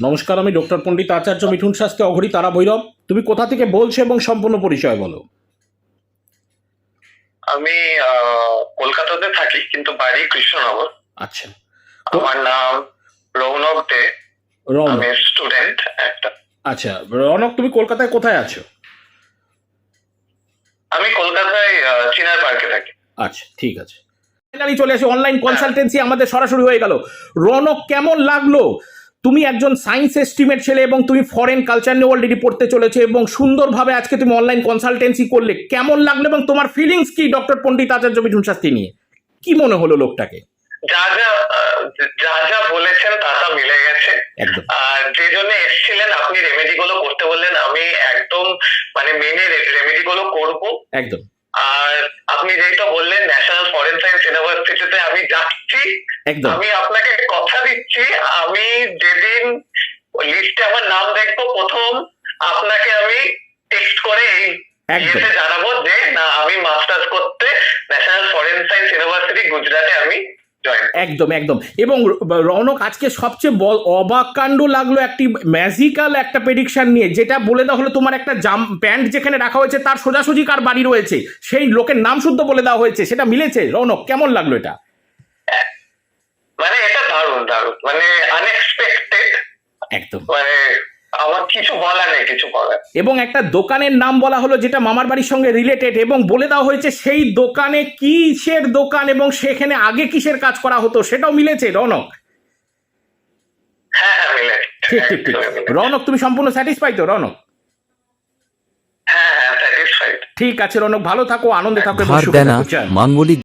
নমস্কার আমি ডক্টর পণ্ডিত আচার্য মিঠুন শাস্ত্রী অঘরী তারা ভৈরব। তুমি কোথা থেকে বলছো এবং সম্পূর্ণ পরিচয় বলো। আমি কলকাতাতে থাকি কিন্তু বাড়ি কৃষ্ণনগর। আচ্ছা। আমার নাম রৌনক দে। আমি স্টুডেন্ট একটা। আচ্ছা রনক তুমি কলকাতায় কোথায় আছো? আমি কলকাতায় চিনার পার্কে থাকি। আচ্ছা ঠিক আছে। চলে আসে অনলাইন কনসালটেন্সি আমাদের সরাসরি হয়ে গেল। রনক কেমন লাগল? তুমি একজন সায়েন্স এস্টিমেট ছেলে এবং তুমি ফরেন কালচার নিয়ে অলরেডি পড়তে চলেছো এবং সুন্দরভাবে আজকে তুমি অনলাইন কনসালটেন্সি করলে কেমন লাগল এবং তোমার ফিলিংস কি ডক্টর পণ্ডিত আচার্য মিঠুন শাস্ত্রী নিয়ে? কি মনে হলো লোকটাকে? যা যা যা যা বলেছেন তা তা মিলে গেছে। আর যে জন্য এসেছিলেন আপনি রেমেডি গুলো করতে বললেন আমি একদম মানে মেনে রেমেডি গুলো করব। একদম। আর আপনি যেটা বললেন ন্যাশনাল ফরেন সায়েন্স ইউনিভার্সিটিতে আমি যাচ্ছি। একদম। আমি আপনাকে কথা দিচ্ছি লিস্টে আমার নাম দেখব প্রথম। আপনাকে আমি টেক্সট করে ইয়েতে জানাব যে না আমি মাস্টার্স করতে ন্যাশনাল ফরেন সায়েন্স ইউনিভার্সিটি গুজরাটে আমি একদম একদম। এবং রৌনক আজকে সবচেয়ে অবাক কাণ্ড লাগল একটি ম্যাজিক্যাল একটা প্রেডিকশন নিয়ে যেটা বলে দেওয়া হলো তোমার একটা জাম প্যান্ট যেখানে রাখা হয়েছে তার সোজাসুজি কার বাড়ি রয়েছে? সেই লোকের নাম শুদ্ধ বলে দেওয়া হয়েছে সেটা মিলেছে? রৌনক কেমন লাগল এটা? মানে এটা দারুণ দারুণ। মানে আনএক্সপেক্টেড একদম। মানে আমার কিছু বলা নেই কিছু বলার এবং একটা দোকানের নাম বলা হলো যেটা মামার বাড়ির সঙ্গে রিলেটেড এবং বলে দেওয়া হয়েছে সেই দোকানে কিসের দোকান এবং সেখানে আগে কিসের কাজ করা হতো সেটাও মিলেছে রনক? হ্যাঁ হ্যাঁ ঠিক ঠিক ঠিক। রৌনক তুমি সম্পূর্ণ স্যাটিসফাই তো রৌনক? হ্যাঁ হ্যাঁ ঠিক আছে রনক ভালো থাকো আনন্দে থাকো। মাঙ্গলিক